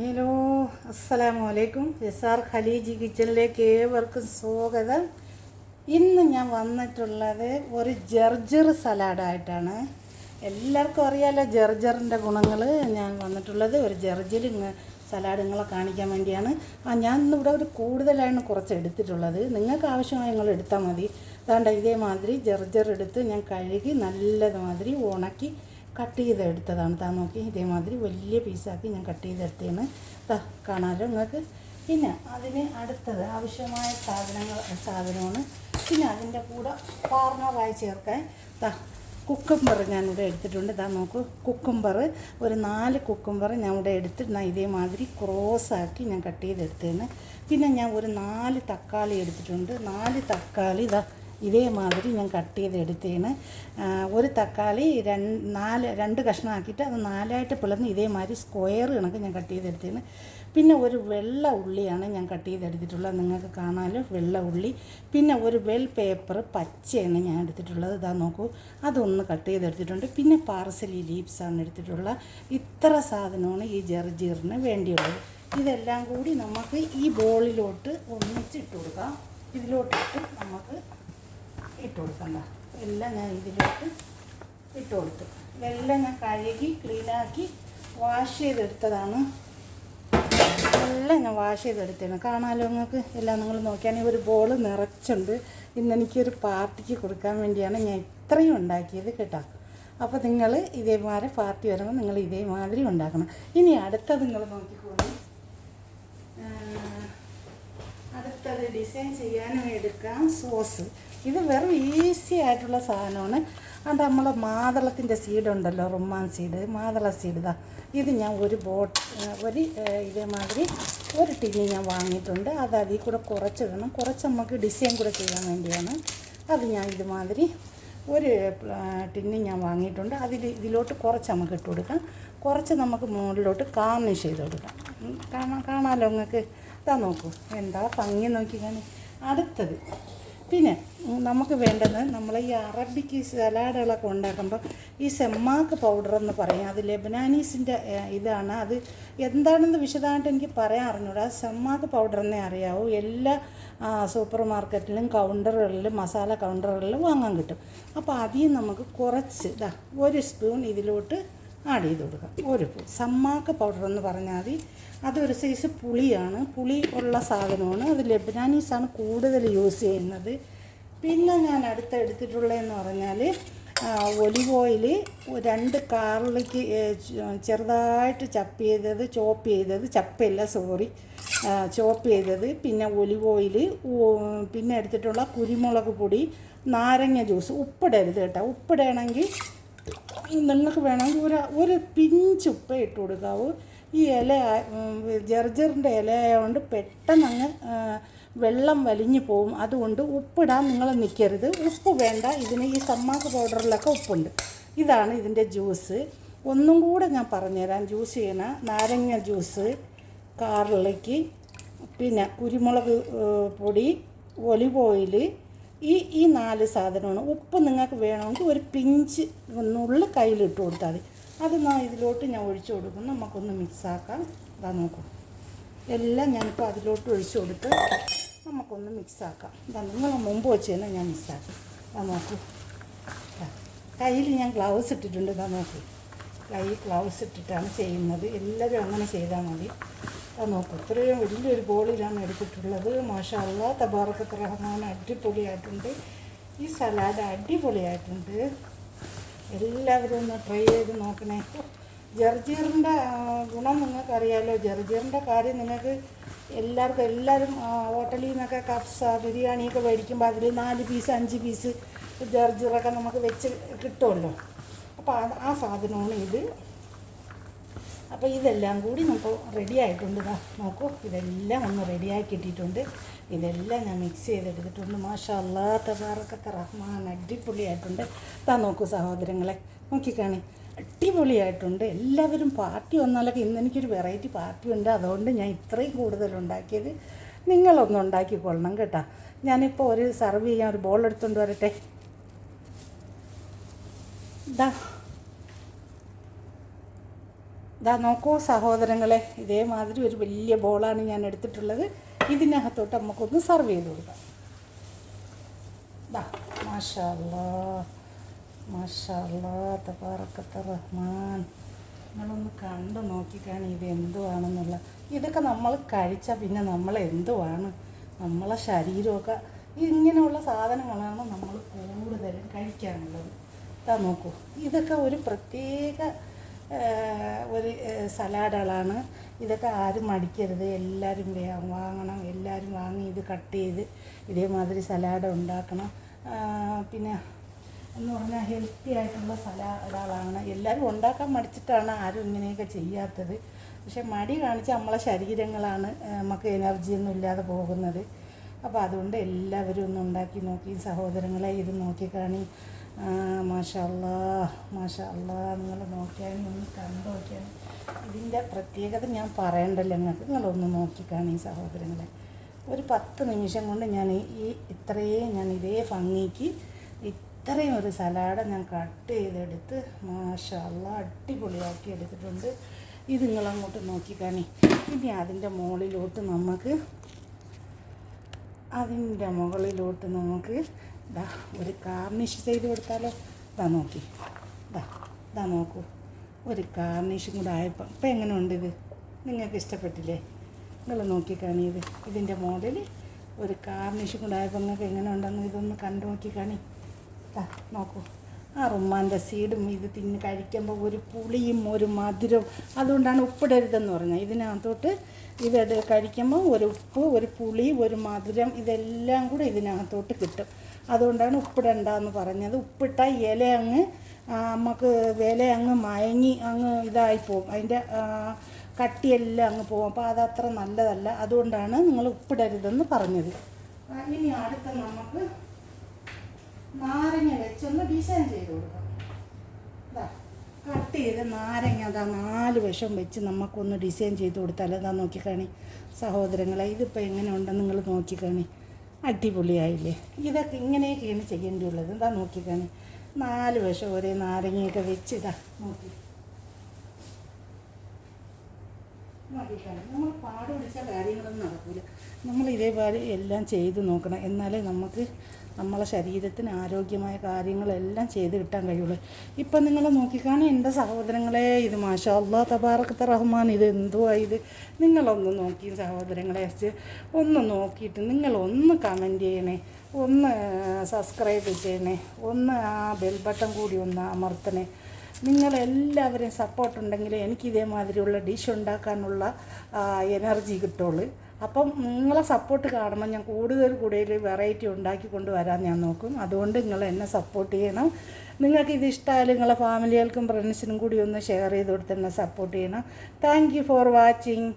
Hello അസ്സലാമു അലൈക്കും S R Khaleeji കിച്ചണിലേക്ക് ഏവർക്കും സ്വാഗതം. ഇന്ന് ഞാൻ വന്നിട്ടുള്ളത് ഒരു ജർജർ സലാഡായിട്ടാണ്. എല്ലാവർക്കും അറിയാലോ ജർജറിന്റെ ഗുണങ്ങൾ ഞാൻ വന്നിട്ടുള്ളത് ഒരു ജർജർ സലാഡ് നിങ്ങളെ കാണിക്കാൻ വേണ്ടിയാണ്. ആ ഞാൻ ഇന്നിവിടെ ഒരു കൂടുതലാണ് കുറച്ച് എടുത്തിട്ടുള്ളത്. നിങ്ങൾക്ക് ആവശ്യമായി നിങ്ങൾ എടുത്താൽ മതി. അതുകൊണ്ട് ഇതേമാതിരി ജർജർ എടുത്ത് ഞാൻ കഴുകി നല്ലതുമാതിരി ഉണക്കി കട്ട് ചെയ്തെടുത്തതാണ്. താ നോക്കി ഇതേമാതിരി വലിയ പീസാക്കി ഞാൻ കട്ട് ചെയ്തെടുത്തതാണ് താ കാണാമല്ലോ നിങ്ങൾക്ക് പിന്നെ അതിന് അടുത്തത് ആവശ്യമായ സാധനങ്ങൾ സാധനമാണ്. പിന്നെ അതിന്റെ കൂടെ പാർണറായി ചേർക്കാൻ താ കുക്കുംബർ ഞാനിവിടെ എടുത്തിട്ടുണ്ട്. താ നോക്കൂ കുക്കുംബർ ഒരു നാല് കുക്കുംബർ ഞാൻ ഇവിടെ എടുത്തിട്ട് ഞാൻ ഇതേമാതിരി ക്രോസാക്കി ഞാൻ കട്ട് ചെയ്തെടുത്തതാണ് പിന്നെ ഞാൻ ഒരു നാല് തക്കാളി എടുത്തിട്ടുണ്ട്. നാല് തക്കാളി ഇതാ ഇതേമാതിരി ഞാൻ കട്ട് ചെയ്തെടുത്തതാണ് ഒരു തക്കാളി രണ്ട് നാല് രണ്ട് കഷ്ണമാക്കിയിട്ട് അത് നാലായിട്ട് പിളർന്ന് ഇതേമാതിരി സ്ക്വയർ കണക്ക് ഞാൻ കട്ട് ചെയ്തെടുത്തേണ്. പിന്നെ ഒരു വെള്ള ഉള്ളിയാണ് ഞാൻ കട്ട് ചെയ്തെടുത്തിട്ടുള്ളത്. നിങ്ങൾക്ക് കാണാമല്ലോ വെള്ള ഉള്ളി. പിന്നെ ഒരു വെൽ പേപ്പർ പച്ചയാണ് ഞാൻ എടുത്തിട്ടുള്ളത്. ഇതാ നോക്കൂ. അതൊന്ന് കട്ട് ചെയ്തെടുത്തിട്ടുണ്ട്. പിന്നെ പാർസലി ലീവ്സാണ് എടുത്തിട്ടുള്ള ഇത്ര സാധനമാണ് ഈ ജർജീറിന് വേണ്ടിയുള്ളത്. ഇതെല്ലാം കൂടി നമുക്ക് ഈ ബോളിലോട്ട് ഒന്നിച്ചിട്ട് കൊടുക്കാം. ഇതിലോട്ടിട്ട് നമുക്ക് ഇട്ട് കൊടുക്കണ്ട എല്ലാം ഞാൻ ഇതിലോട്ട് ഇട്ട് കൊടുത്തു. ഇതെല്ലാം ഞാൻ കഴുകി ക്ലീനാക്കി വാഷ് ചെയ്തെടുത്തതാണ്. എല്ലാം ഞാൻ വാഷ് ചെയ്തെടുത്തതാണ് കാണാമല്ലോ നിങ്ങൾക്ക്? എല്ലാം നിങ്ങൾ നോക്കിയാണെങ്കിൽ ഒരു ബോൾ നിറച്ചുണ്ട്. ഇന്ന് എനിക്കൊരു പാർട്ടിക്ക് കൊടുക്കാൻ വേണ്ടിയാണ് ഞാൻ ഇത്രയും ഉണ്ടാക്കിയത് കേട്ടോ. അപ്പോൾ നിങ്ങൾ ഇതേമാതിരി പാർട്ടി വരുമ്പോൾ നിങ്ങൾ ഇതേമാതിരി ഉണ്ടാക്കണം. ഇനി അടുത്തത് നിങ്ങൾ നോക്കിക്കോളൂ. അടുത്തത് ഡിസൈൻ ചെയ്യാനും എടുക്കാം. സോസ്. ഇത് വെറും ഈസി ആയിട്ടുള്ള സാധനമാണ്. അത് നമ്മൾ മാതളത്തിന്റെ സീഡ് ഉണ്ടല്ലോ റുമ്മാൻ സീഡ് മാതള സീഡ് ഇതാ. ഇത് ഞാൻ ഒരു ബോട്ട് ഒരു ഇതേമാതിരി ഒരു ടിന്നി ഞാൻ വാങ്ങിയിട്ടുണ്ട്. അത് അതിൽ കൂടെ കുറച്ച് വേണം. കുറച്ച് നമുക്ക് ഡിസൈൻ കൂടെ ചെയ്യാൻ വേണ്ടിയാണ്. അത് ഞാൻ ഇതുമാതിരി ഒരു ടിന്നി ഞാൻ വാങ്ങിയിട്ടുണ്ട്. അതിൽ ഇതിലോട്ട് കുറച്ച് നമുക്ക് ഇട്ട് കൊടുക്കാം. കുറച്ച് നമുക്ക് മുകളിലോട്ട് കാർണിഷ് ചെയ്ത് കൊടുക്കാം. കാണാൻ കാണാമല്ലോ നിങ്ങൾക്ക്? ഇതാ നോക്കൂ. എന്താ ഭംഗി നോക്കി കാണി അടുത്തത്. പിന്നെ നമുക്ക് വേണ്ടത് നമ്മൾ ഈ അറബിക്ക് സലാഡുകളൊക്കെ ഉണ്ടാക്കുമ്പോൾ ഈ സെമ്മാക്ക് പൗഡർ എന്ന് പറയും. അത് ലെബനാനീസിന്റെ ഇതാണ്. അത് എന്താണെന്ന് വിശദമായിട്ട് എനിക്ക് പറയാൻ അറിഞ്ഞൂടാ. സെമ്മാക്ക് പൗഡർ എന്നേ അറിയാവൂ. എല്ലാ സൂപ്പർ മാർക്കറ്റിലും കൗണ്ടറുകളിലും മസാല കൗണ്ടറുകളിലും വാങ്ങാൻ കിട്ടും. അപ്പോൾ അതിൽ നമുക്ക് കുറച്ച് ഇതാ ഒരു സ്പൂൺ ഇതിലോട്ട് ആഡ് ചെയ്ത് കൊടുക്കാം. ഒരു പൂ. സമ്മാക്ക് പൗഡർ എന്ന് പറഞ്ഞാൽ മതി. അതൊരു സൈസ് പുളിയാണ്. പുളി ഉള്ള സാധനമാണ്. അത് ലെബനാനീസാണ് കൂടുതൽ യൂസ് ചെയ്യുന്നത്. പിന്നെ ഞാൻ അടുത്ത് എടുത്തിട്ടുള്ളതെന്ന് പറഞ്ഞാൽ ഒലിവ് ഓയിൽ രണ്ട് കാറിലേക്ക് ചെറുതായിട്ട് ചപ്പ് ചെയ്തത് ചോപ്പ് ചെയ്തത് ചപ്പയില്ല സോറി ചോപ്പ് ചെയ്തത് പിന്നെ ഒലിവ് ഓയിൽ പിന്നെ എടുത്തിട്ടുള്ള കുരുമുളക് പൊടി നാരങ്ങ ജ്യൂസ് ഉപ്പിടരുത് കേട്ടോ. ഉപ്പിടണമെങ്കിൽ നിങ്ങൾക്ക് വേണമെങ്കിൽ ഒരു ഒരു പിഞ്ച് ഉപ്പ് ഇട്ട് കൊടുക്കാവൂ. ഈ ഇല ജർജറിന്റെ ഇല ആയതുകൊണ്ട് പെട്ടെന്ന് അങ്ങ് വെള്ളം വലിഞ്ഞു പോവും. അതുകൊണ്ട് ഉപ്പിടാൻ നിങ്ങൾ നിൽക്കരുത് ഉപ്പ് വേണ്ട. ഇതിന് ഈ സമ്മാക്ക് പൗഡറിലൊക്കെ ഉപ്പുണ്ട്. ഇതാണ് ഇതിന്റെ ജ്യൂസ്. ഒന്നും കൂടെ ഞാൻ പറഞ്ഞുതരാം. ജ്യൂസ് ചെയ്യണ നാരങ്ങ ജ്യൂസ് കാറിലേക്ക് പിന്നെ കുരുമുളക് പൊടി ഒലിവ് ഓയിൽ ഈ ഈ നാല് സാധനമാണ്. ഉപ്പ് നിങ്ങൾക്ക് വേണമെങ്കിൽ ഒരു പിഞ്ച് നുള്ളി കയ്യിലിട്ട് കൊടുത്താൽ മതി. അത് ഞാൻ ഇതിലോട്ട് ഞാൻ ഒഴിച്ച് കൊടുക്കും നമുക്കൊന്ന് മിക്സാക്കാം. ഇതാ നോക്കൂ. എല്ലാം ഞാനിപ്പോൾ അതിലോട്ട് ഒഴിച്ചു കൊടുത്ത് നമുക്കൊന്ന് മിക്സാക്കാം. ഇതാ നിങ്ങൾ മുമ്പ് വെച്ച് തന്നെ ഞാൻ മിക്സാക്കാം. ഇതാ നോക്കൂ. കയ്യിൽ ഞാൻ ഗ്ലൗസ് ഇട്ടിട്ടുണ്ട്. ഇതാ നോക്കൂ. കൈ ഗ്ലൗസ് ഇട്ടിട്ടാണ് ചെയ്യുന്നത്. എല്ലാവരും അങ്ങനെ ചെയ്താൽ മതി. അത് നോക്കും ഇത്രയും വലിയൊരു ബോളിലാണ് എടുത്തിട്ടുള്ളത്. മാഷാല്ല തബാറക്കത്ത് റഹ്മാൻ അടിപൊളിയായിട്ടുണ്ട്. ഈ സലാഡ് അടിപൊളിയായിട്ടുണ്ട്. എല്ലാവരും ഒന്ന് ട്രൈ ചെയ്ത് നോക്കണേ. ജർജീറിന്റെ ഗുണം നിങ്ങൾക്കറിയാലോ. ജർജീറിന്റെ കാര്യം നിങ്ങൾക്ക് എല്ലാവർക്കും എല്ലാവരും ഹോട്ടലിൽ നിന്നൊക്കെ കഫ്സ ബിരിയാണിയൊക്കെ മേടിക്കുമ്പോൾ അതിൽ നാല് പീസ് അഞ്ച് പീസ് ജർജീറൊക്കെ നമുക്ക് വെച്ച് കിട്ടുമല്ലോ. അപ്പോൾ ആ- സാധനമാണ് ഇത്. അപ്പോൾ ഇതെല്ലാം കൂടി നമുക്ക് റെഡി ആയിട്ടുണ്ട്. ഇതാ നോക്കൂ ഇതെല്ലാം ഒന്ന് റെഡിയാക്കി ഇട്ടിട്ടുണ്ട് ഇതെല്ലാം ഞാൻ മിക്സ് ചെയ്തെടുത്തിട്ടുണ്ട്. മാഷാ അല്ലാ റഹ്മാൻ അടിപൊളിയായിട്ടുണ്ട്. താ നോക്കൂ സഹോദരങ്ങളെ നോക്കിക്കാണി. അടിപൊളിയായിട്ടുണ്ട്. എല്ലാവരും പാർട്ടി വന്നാലൊക്കെ ഇന്ന് എനിക്കൊരു വെറൈറ്റി പാർട്ടി ഉണ്ട്. അതുകൊണ്ട് ഞാൻ ഇത്രയും കൂടുതൽ ഉണ്ടാക്കിയത് നിങ്ങളൊന്ന് ഉണ്ടാക്കിക്കൊള്ളണം കേട്ടോ. ഞാനിപ്പോൾ ഒരു സർവ് ചെയ്യാൻ ഒരു ബോൾ എടുത്തുകൊണ്ട് വരട്ടെ. ഇതാ ഇതാ നോക്കൂ സഹോദരങ്ങളെ ഇതേമാതിരി ഒരു വലിയ ബോളാണ് ഞാൻ എടുത്തിട്ടുള്ളത്. ഇതിനകത്തോട്ട് നമുക്കൊന്ന് സർവ് ചെയ്ത് കൊടുക്കാം. ഇതാ മാഷാല്ല മാഷാല്ല തബാറക്കത്ത റഹ്മാൻ. നിങ്ങളൊന്ന് കണ്ടു നോക്കിക്കാണ് ഇത് എന്തുവാണെന്നുള്ള. ഇതൊക്കെ നമ്മൾ കഴിച്ചാൽ പിന്നെ നമ്മൾ എന്തുവാണ്? നമ്മളെ ശരീരമൊക്കെ ഇങ്ങനെയുള്ള സാധനങ്ങളാണ് നമ്മൾ കൂടുതലും കഴിക്കാനുള്ളത് ഇതാ നോക്കൂ ഇതൊക്കെ ഒരു പ്രത്യേക ഒരു സലാഡുകളാണ് ഇതൊക്കെ ആരും മടിക്കരുത്. എല്ലാവരും വാങ്ങണം. എല്ലാവരും വാങ്ങി ഇത് കട്ട് ചെയ്ത് ഇതേമാതിരി സലാഡ് ഉണ്ടാക്കണം. പിന്നെ എന്ന് പറഞ്ഞാൽ ഹെൽത്തി ആയിട്ടുള്ള സലാഡുകളാണ് എല്ലാവരും ഉണ്ടാക്കാൻ മടിച്ചിട്ടാണ് ആരും ഇങ്ങനെയൊക്കെ ചെയ്യാത്തത്. പക്ഷെ മടി കാണിച്ച് നമ്മളെ ശരീരങ്ങളാണ് നമുക്ക് എനർജിയൊന്നും ഇല്ലാതെ പോകുന്നത്. അപ്പോൾ അതുകൊണ്ട് എല്ലാവരും ഒന്ന് ഉണ്ടാക്കി നോക്കി സഹോദരങ്ങളെ ഇത് നോക്കിക്കാണി മാഷല്ലാ മാഷല്ല നിങ്ങൾ നോക്കിയാലും ഒന്ന് കണ്ടു നോക്കിയാൽ ഇതിന്റെ പ്രത്യേകത ഞാൻ പറയണ്ടല്ലോ നിങ്ങൾക്ക്. നിങ്ങളൊന്ന് നോക്കിക്കാണ് ഈ സഹോദരങ്ങളെ. ഒരു പത്ത് നിമിഷം കൊണ്ട് ഞാൻ ഈ ഇത്രയും ഞാൻ ഇതേ ഭംഗിക്ക് ഇത്രയും ഒരു സലാഡ് ഞാൻ കട്ട് ചെയ്തെടുത്ത് മാഷല്ല അടിപൊളിയാക്കി എടുത്തിട്ടുണ്ട്. ഇത് നിങ്ങളങ്ങോട്ട് നോക്കിക്കാണി. ഇനി അതിന്റെ മുകളിലോട്ട് നമുക്ക് അതിന്റെ മുകളിലോട്ട് നമുക്ക് ഇതാ ഒരു കാർണിഷ് ചെയ്ത് കൊടുത്താലോ? ഇതാ നോക്കി. ഇതാ ഇതാ നോക്കൂ. ഒരു കാർണിഷും കൂടെ ആയപ്പോൾ ഇപ്പം എങ്ങനെ ഉണ്ട് ഇത്? നിങ്ങൾക്ക് ഇഷ്ടപ്പെട്ടില്ലേ? നിങ്ങൾ നോക്കിക്കാണി ഇത്. ഇതിന്റെ മോഡൽ ഒരു കാർണിഷും കൂടെ ആയപ്പോൾ നിങ്ങൾക്ക് എങ്ങനെ ഉണ്ടെന്ന് ഇതൊന്ന് കണ്ടു നോക്കിക്കാണി ഇതാ നോക്കൂ. ആ റുമ്മാന്റെ സീഡും ഇത് തിന്ന് കഴിക്കുമ്പോൾ ഒരു പുളിയും ഒരു മധുരവും. അതുകൊണ്ടാണ് ഉപ്പിടരുതെന്ന് പറഞ്ഞത്. ഇതിനകത്തോട്ട് ഇത് കഴിക്കുമ്പോൾ ഒരു ഉപ്പ് ഒരു പുളി ഒരു മധുരം ഇതെല്ലാം കൂടെ ഇതിനകത്തോട്ട് കിട്ടും. അതുകൊണ്ടാണ് ഉപ്പിടണ്ട എന്ന് പറഞ്ഞത്. ഉപ്പിട്ട ഇല അങ്ങ് നമുക്ക് വില അങ്ങ് മയങ്ങി അങ്ങ് ഇതായി പോകും. അതിന്റെ കട്ടിയെല്ലാം അങ്ങ് പോകും. അപ്പോൾ അതത്ര നല്ലതല്ല. അതുകൊണ്ടാണ് നിങ്ങൾ ഉപ്പിടരുതെന്ന് പറഞ്ഞത്. ഇനി അടുത്ത നമുക്ക് നാരങ്ങ വെച്ചൊന്ന് ഡിസൈൻ ചെയ്ത് കൊടുക്കാം. ഇതാ കട്ട് ചെയ്ത് നാരങ്ങ അതാ നാല് വശം വെച്ച് നമുക്കൊന്ന് ഡിസൈൻ ചെയ്ത് കൊടുത്താൽ അതാ നോക്കിക്കാണി. സഹോദരങ്ങളെ ഇതിപ്പോൾ എങ്ങനെ ഉണ്ടെന്ന് നിങ്ങൾ നോക്കിക്കാണി. അടിപൊളിയായില്ലേ? ഇതൊക്കെ ഇങ്ങനെയൊക്കെയാണ് ചെയ്യേണ്ടിയുള്ളത്. എന്താ നോക്കിക്കാണ്. നാല് വശം ഒരേ നാരങ്ങയൊക്കെ വെച്ചിതാ. നോക്കി. നമ്മൾ പാട് പിടിച്ച കാര്യങ്ങളൊന്നും നടക്കില്ല നമ്മൾ ഇതേപോലെ എല്ലാം ചെയ്ത് നോക്കണം. എന്നാലേ നമുക്ക് നമ്മളെ ശരീരത്തിന് ആരോഗ്യമായ കാര്യങ്ങളെല്ലാം ചെയ്ത് കിട്ടാൻ കഴിയുള്ളൂ. ഇപ്പം നിങ്ങൾ നോക്കിക്കാണ് എന്റെ സഹോദരങ്ങളെ ഇത് മാഷാ അള്ളാ തബാറക്കത്തെ റഹ്മാൻ ഇത് എന്തുവാ ഇത്? നിങ്ങളൊന്ന് നോക്കി സഹോദരങ്ങളെ ഒന്ന് നോക്കിയിട്ട് നിങ്ങളൊന്ന് കമന്റ് ചെയ്യണേ. ഒന്ന് സബ്സ്ക്രൈബ് ചെയ്യണേ. ഒന്ന് ആ ബെൽ ബട്ടൺ കൂടി ഒന്ന് അമർത്തണേ. നിങ്ങളെല്ലാവരെയും സപ്പോർട്ട് ഉണ്ടെങ്കിൽ എനിക്ക് ഇതേമാതിരിയുള്ള ഡിഷ് ഉണ്ടാക്കാനുള്ള എനർജി കിട്ടുള്ളൂ. അപ്പം നിങ്ങളെ സപ്പോർട്ട് കാണുമ്പോൾ ഞാൻ കൂടുതൽ കൂടുതൽ വെറൈറ്റി ഉണ്ടാക്കി കൊണ്ടുവരാൻ ഞാൻ നോക്കും. അതുകൊണ്ട് നിങ്ങൾ എന്നെ സപ്പോർട്ട് ചെയ്യണം. നിങ്ങൾക്ക് ഇത് ഇഷ്ടമായാലും നിങ്ങളെ ഫാമിലികൾക്കും ഫ്രണ്ട്സിനും കൂടി ഒന്ന് ഷെയർ ചെയ്ത് കൊടുത്ത് എന്നെ സപ്പോർട്ട് ചെയ്യണം. Thank for watching